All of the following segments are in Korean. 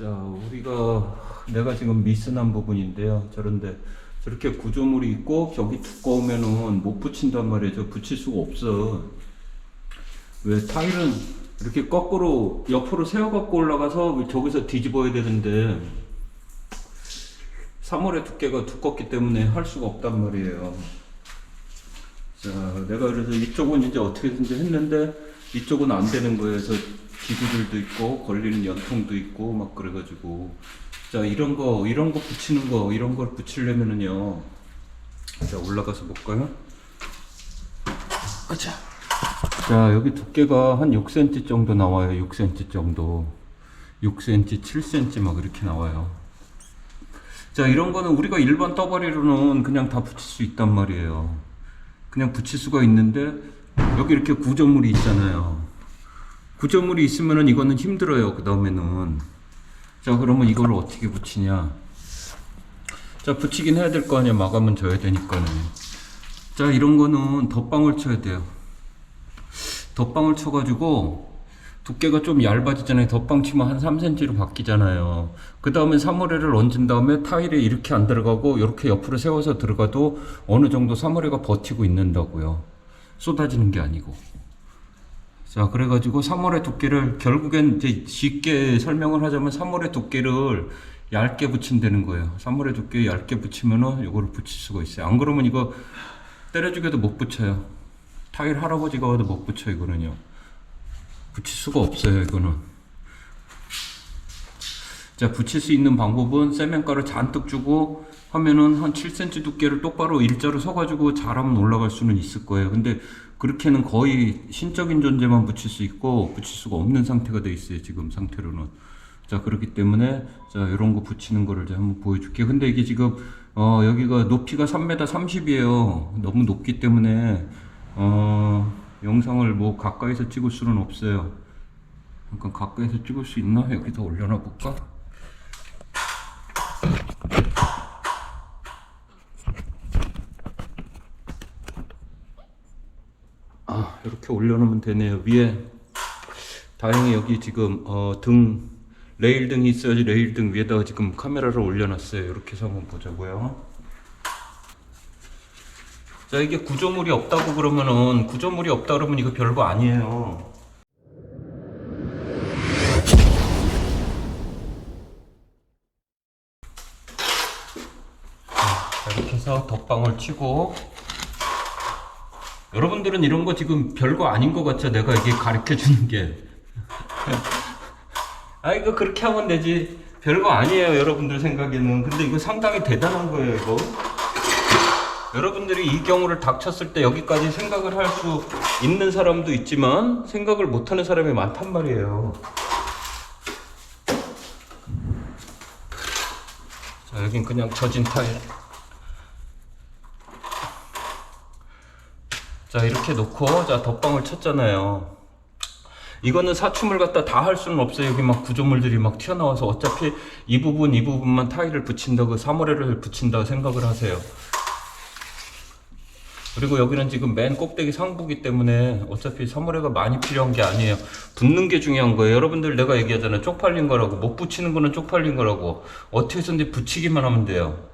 자, 우리가 내가 지금 미스난 부분인데요. 저런데 저렇게 구조물이 있고 벽이 두꺼우면은 못 붙인단. 저 붙일 수가 없어. 왜 타일은 이렇게 거꾸로 옆으로 세워 갖고 올라가서 저기서 뒤집어야 되는데 3월의 두께가 두껍기 때문에 할 수가 없단 말이에요. 자, 내가 그래서 이쪽은 이제 어떻게든지 했는데 이쪽은 안 되는 거예요. 그래서 기구들도 있고 걸리는 연통도 있고 막 그래가지고 자 이런 거 이런 거 붙이는 거 이런 걸 붙이려면은요. 자 올라가서 볼까요? 가자. 자 여기 두께가 한 6cm 정도 나와요. 6cm 정도. 6cm, 7cm 막 이렇게 나와요. 자 이런 거는 우리가 일반 떠버리로는 그냥 다 붙일 수 있단 말이에요. 그냥 붙일 수가 있는데 여기 이렇게 구조물이 있잖아요. 구조물이 있으면은 이거는 힘들어요. 그 다음에는 자 그러면 이걸 어떻게 붙이냐? 자 붙이긴 해야 될 거 아니야. 마감은 져야 되니까는. 자 이런 거는 덧방울 쳐야 돼요. 덧방울 쳐가지고 두께가 좀 얇아지잖아요. 덧방 치면 한 3cm로 바뀌잖아요. 그 다음에 사물회를 얹은 다음에 타일에 이렇게 안 들어가고 이렇게 옆으로 세워서 들어가도 어느 정도 사물회가 버티고 있는다고요. 쏟아지는 게 아니고. 자, 그래가지고 3월의 두께를 결국엔 이제 쉽게 설명을 하자면 3월의 두께를 얇게 붙인다는 거예요. 3월의 두께 얇게 붙이면은 이거를 붙일 수가 있어요. 안 그러면 이거 때려주게도 못 붙여요. 타일 할아버지가 와도 못 붙여 이거는요. 붙일 수가 없어요 이거는. 자, 붙일 수 있는 방법은 세면가루 잔뜩 주고 하면은 한 7cm 두께를 똑바로 일자로 서가지고 잘하면 올라갈 수는 있을 거예요. 근데 그렇게는 거의 신적인 존재만 붙일 수 있고 붙일 수가 없는 상태가 돼 있어요. 지금 상태로는. 자, 그렇기 때문에 자, 이런 거 붙이는 거를 제가 한번 보여줄게요. 근데 이게 지금 어, 여기가 높이가 3m 30이에요. 너무 높기 때문에 어, 영상을 뭐 가까이서 찍을 수는 없어요. 잠깐 가까이서 찍을 수 있나? 여기다 올려놔 볼까? 아, 이렇게 올려놓으면 되네요. 위에 다행히 여기 지금 어, 등 레일 등이 있어야지 레일 등 위에다가 지금 카메라를 올려놨어요. 이렇게 해서 한번 보자고요. 자, 이게 구조물이 없다고 그러면은 구조물이 없다 그러면 이거 별거 아니에요. 자, 이렇게 해서 덧방울 치고 여러분들은 이런 거 지금 별거 아닌 것 같죠? 내가 이게 가르쳐 주는 게. 아, 이거 그렇게 하면 되지. 별거 아니에요, 여러분들 생각에는. 근데 이거 상당히 대단한 거예요, 이거. 여러분들이 이 경우를 닥쳤을 때 여기까지 생각을 할 수 있는 사람도 있지만 생각을 못 하는 사람이 많단 말이에요. 자, 여긴 그냥 젖은 타일. 자 이렇게 놓고 자 덧방을 쳤잖아요. 이거는 사춤을 갖다 다 할 수는 없어요. 여기 막 구조물들이 막 튀어나와서 어차피 이 부분 이 부분만 타일을 붙인다고 사모레를 붙인다고 생각을 하세요. 그리고 여기는 지금 맨 꼭대기 상부기 때문에 어차피 사모레가 많이 필요한 게 아니에요. 붙는 게 중요한 거예요. 여러분들 내가 얘기하잖아요. 쪽팔린 거라고. 못 붙이는 거는 쪽팔린 거라고. 어떻게 해서든지 붙이기만 하면 돼요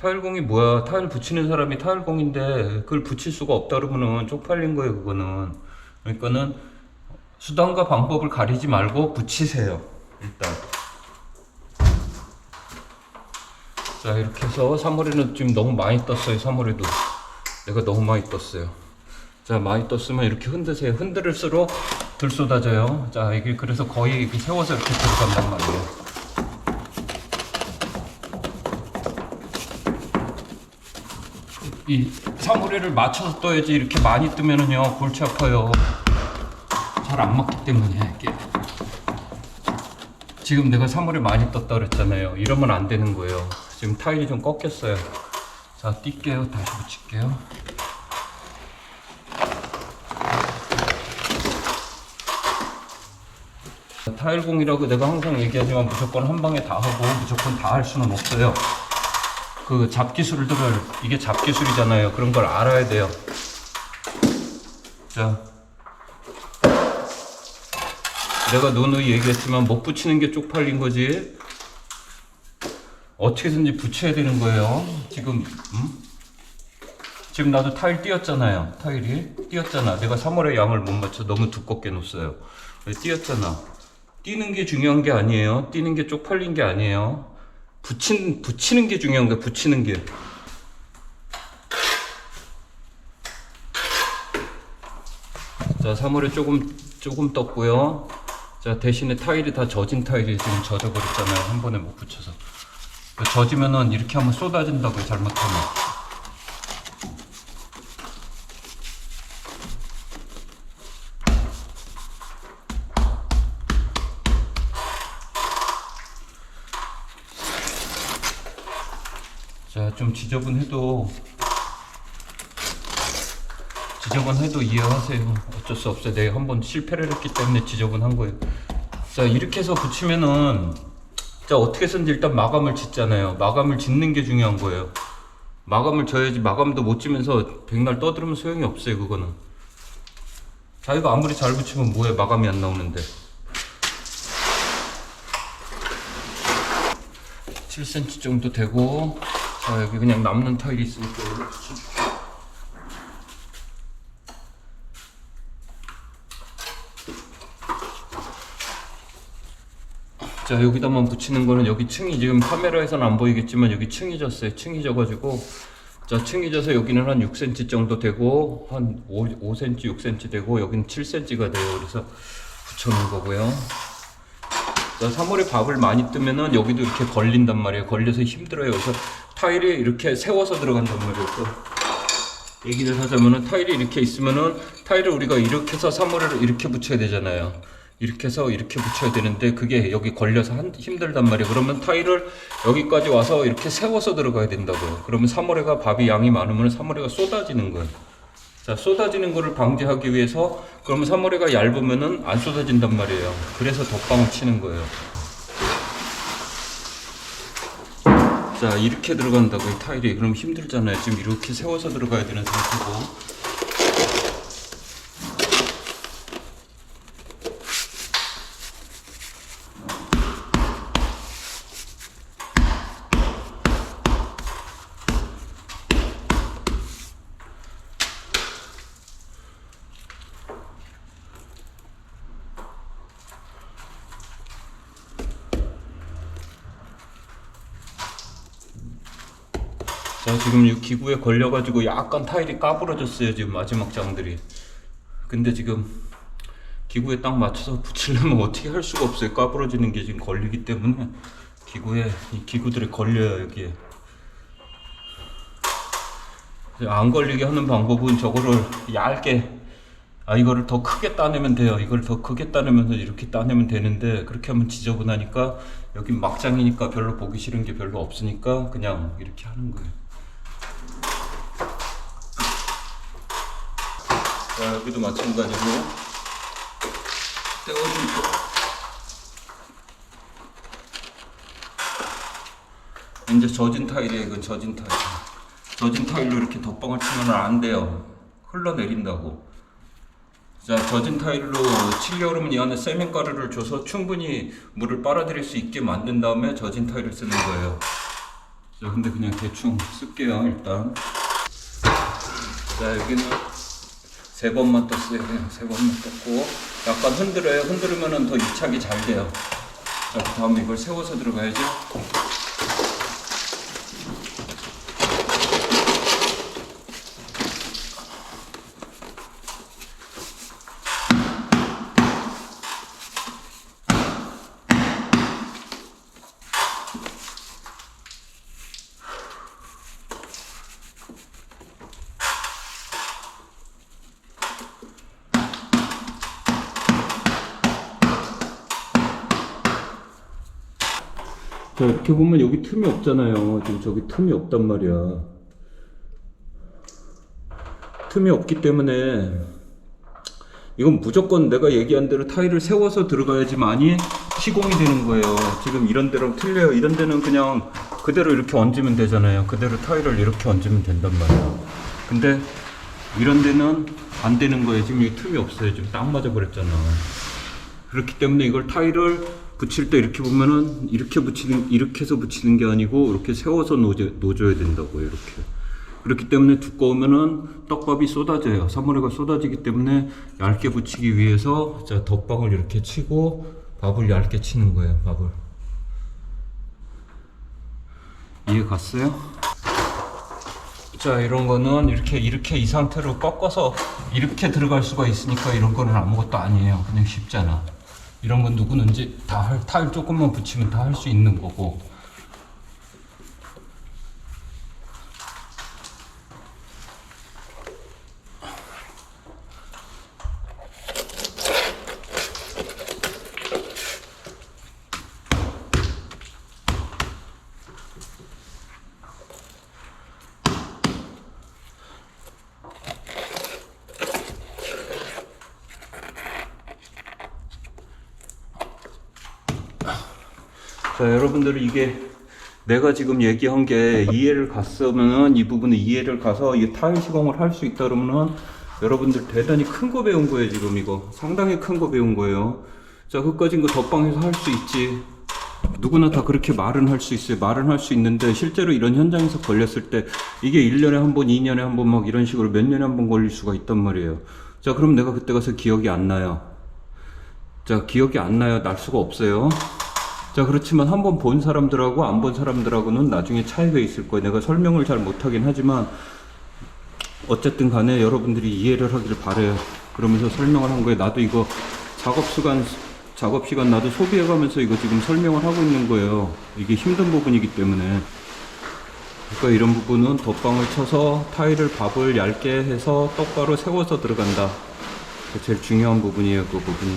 타일공이 뭐야? 타일 붙이는 사람이 타일공인데 그걸 붙일 수가 없다 그러면은 쪽팔린 거예요, 그거는. 그러니까는 수단과 방법을 가리지 말고 붙이세요. 일단. 자, 이렇게 해서 사물에는 지금 너무 많이 떴어요, 사물에도. 내가 너무 많이 떴어요. 자, 많이 떴으면 이렇게 흔드세요. 흔들을수록 들 쏟아져요. 자, 이게 그래서 거의 세워서 이렇게 들어간단 말이에요. 이 사물회를 맞춰서 떠야지 이렇게 많이 뜨면은요 골치 아파요. 잘 안 맞기 때문에 이게. 지금 내가 사물에 많이 떴다 그랬잖아요. 이러면 안 되는 거예요. 지금 타일이 좀 꺾였어요. 자 뛸게요. 다시 붙일게요. 타일공이라고 내가 항상 얘기하지만 무조건 한 방에 다 하고 무조건 다 할 수는 없어요 그 잡기술들을 이게 잡기술이잖아요. 그런 걸 알아야 돼요. 자, 내가 누누이 얘기했지만 못 붙이는 게 쪽팔린 거지. 어떻게든지 붙여야 되는 거예요. 지금 음? 지금 나도 타일 띄었잖아요. 타일이 띄었잖아. 내가 3월에 양을 못 맞춰 너무 두껍게 놓았어요. 띄었잖아. 띄는 게 중요한 게 아니에요. 띄는 게 쪽팔린 게 아니에요. 붙인 붙이는 게 중요한 거야. 붙이는 게. 자, 3월에 조금 조금 떴고요. 자, 대신에 타일이 다 젖은 타일이 지금 젖어버렸잖아요. 한 번에 못 붙여서. 젖으면은 이렇게 하면 쏟아진다고요. 잘못하면. 좀 지저분해도 지저분해도 이해하세요. 어쩔 수 없어요. 내가 한 번 실패를 했기 때문에 지저분한 거예요. 자, 이렇게 해서 붙이면은 자, 어떻게든 일단 마감을 짓잖아요. 마감을 짓는 게 중요한 거예요. 마감을 져야지 마감도 못 지면서 백날 떠들으면 소용이 없어요, 그거는. 자기가 아무리 잘 붙이면 뭐해, 마감이 안 나오는데. 7cm 정도 되고, 자, 여기 그냥 남는 타일이 있으니까. 자 여기다만 붙이는 거는 여기 층이 지금 카메라에서는 안 보이겠지만 여기 층이 졌어요. 층이 져가지고. 자 층이 져서 여기는 한 6cm 정도 되고 한 5, 5cm 6cm 되고 여기는 7cm가 돼요. 그래서 붙여놓은 거고요. 자 3월에 밥을 많이 뜨면은 여기도 이렇게 걸린단 말이에요. 걸려서 힘들어요. 그래서 타일이 이렇게 세워서 들어간단 말이에요 또 얘기를 하자면은 타일이 이렇게 있으면은 타일을 우리가 이렇게 해서 3월을 이렇게 붙여야 되잖아요 이렇게 해서 이렇게 붙여야 되는데 그게 여기 걸려서 한, 힘들단 말이에요. 그러면 타일을 여기까지 와서 이렇게 세워서 들어가야 된다고요. 그러면 3월에가 밥이 양이 많으면 3월에가 쏟아지는 거예요. 자, 쏟아지는 거를 방지하기 위해서 그러면 3월에가 얇으면은 안 쏟아진단 말이에요. 그래서 덧방을 치는 거예요. 자, 이렇게 들어간다고요, 타일이. 그럼 힘들잖아요. 지금 이렇게 세워서 들어가야 되는 상태고. 자 지금 이 기구에 걸려가지고 약간 타일이 까부러졌어요 지금 마지막 장들이. 근데 지금 기구에 딱 맞춰서 붙이려면 어떻게 할 수가 없어요. 까부러지는 게 지금 걸리기 때문에 기구에 이 기구들이 걸려요 여기에. 안 걸리게 하는 방법은 저거를 얇게 아 이거를 더 크게 따내면 돼요. 이걸 더 크게 따내면서 이렇게 따내면 되는데 그렇게 하면 지저분하니까 여기 막장이니까 별로 보기 싫은 게 별로 없으니까 그냥 이렇게 하는 거예요 자 여기도 마찬가지고. 떼어주고 이제 젖은 타일이에요 이건 젖은 타일. 젖은 타일로 이렇게 덧방을 치면 안 돼요. 흘러내린다고. 자 젖은 타일로 치려고 그러면 이 안에 세면가루를 줘서 충분히 물을 빨아들일 수 있게 만든 다음에 젖은 타일을 쓰는 거예요. 자 근데 그냥 대충 쓸게요 일단. 자 여기는 세 번만 떴어요. 그냥 세 번만 떴고 약간 흔들어요. 흔들으면은 더 유착이 잘 돼요. 자, 그 다음에 이걸 세워서 들어가야죠. 자, 이렇게 보면 여기 틈이 없잖아요. 지금 저기 틈이 없단 말이야. 틈이 없기 때문에 이건 무조건 내가 얘기한 대로 타일을 세워서 들어가야지만이 시공이 되는 거예요. 지금 이런 데랑 틀려요. 이런 데는 그냥 그대로 이렇게 얹으면 되잖아요. 그대로 타일을 이렇게 얹으면 된단 말이에요. 근데 이런 데는 안 되는 거예요. 지금 이 틈이 없어요. 지금 딱 맞아 버렸잖아. 그렇기 때문에 이걸 타일을 붙일 때 이렇게 보면은 이렇게 붙이는 이렇게 해서 붙이는 게 아니고 이렇게 세워서 놓져, 놓줘야 된다고요 이렇게. 그렇기 때문에 두꺼우면은 떡밥이 쏟아져요. 사물에가 쏟아지기 때문에 얇게 붙이기 위해서 자 덧방을 이렇게 치고 밥을 얇게 치는 거예요 밥을. 이해 갔어요? 자 이런 거는 이렇게 이렇게 이 상태로 꺾어서 이렇게 들어갈 수가 있으니까 이런 거는 아무것도 아니에요. 그냥 쉽잖아 이런 건 누구든지 다탈 조금만 붙이면 다 할 수 있는 거고 자 여러분들은 이게 내가 지금 얘기한 게 이해를 갔으면은 이 부분에 이해를 가서 이 타일 시공을 할 수 있다 그러면은 여러분들 대단히 큰 거 배운 거예요 지금 이거. 상당히 큰 거 배운 거예요. 자 그까진 거 덧방해서 할 수 있지. 누구나 다 그렇게 말은 할 수 있어요. 말은 할 수 있는데 실제로 이런 현장에서 걸렸을 때 이게 1년에 한 번, 2년에 한 번 막 이런 식으로 몇 년에 한 번 걸릴 수가 있단 말이에요. 자 그럼 내가 그때 가서 기억이 안 나요. 자 기억이 안 나요. 날 수가 없어요 자 그렇지만 한 번 본 사람들하고 안 본 사람들하고는 나중에 차이가 있을 거예요. 내가 설명을 잘 못하긴 하지만 어쨌든 간에 여러분들이 이해를 하기를 바래요. 그러면서 설명을 한 거예요. 나도 이거 작업 시간 작업 시간 나도 소비해 가면서 이거 지금 설명을 하고 있는 거예요. 이게 힘든 부분이기 때문에. 그러니까 이런 부분은 덧방을 쳐서 타일을 밥을 얇게 해서 똑바로 세워서 들어간다. 그 제일 중요한 부분이에요 그 부분이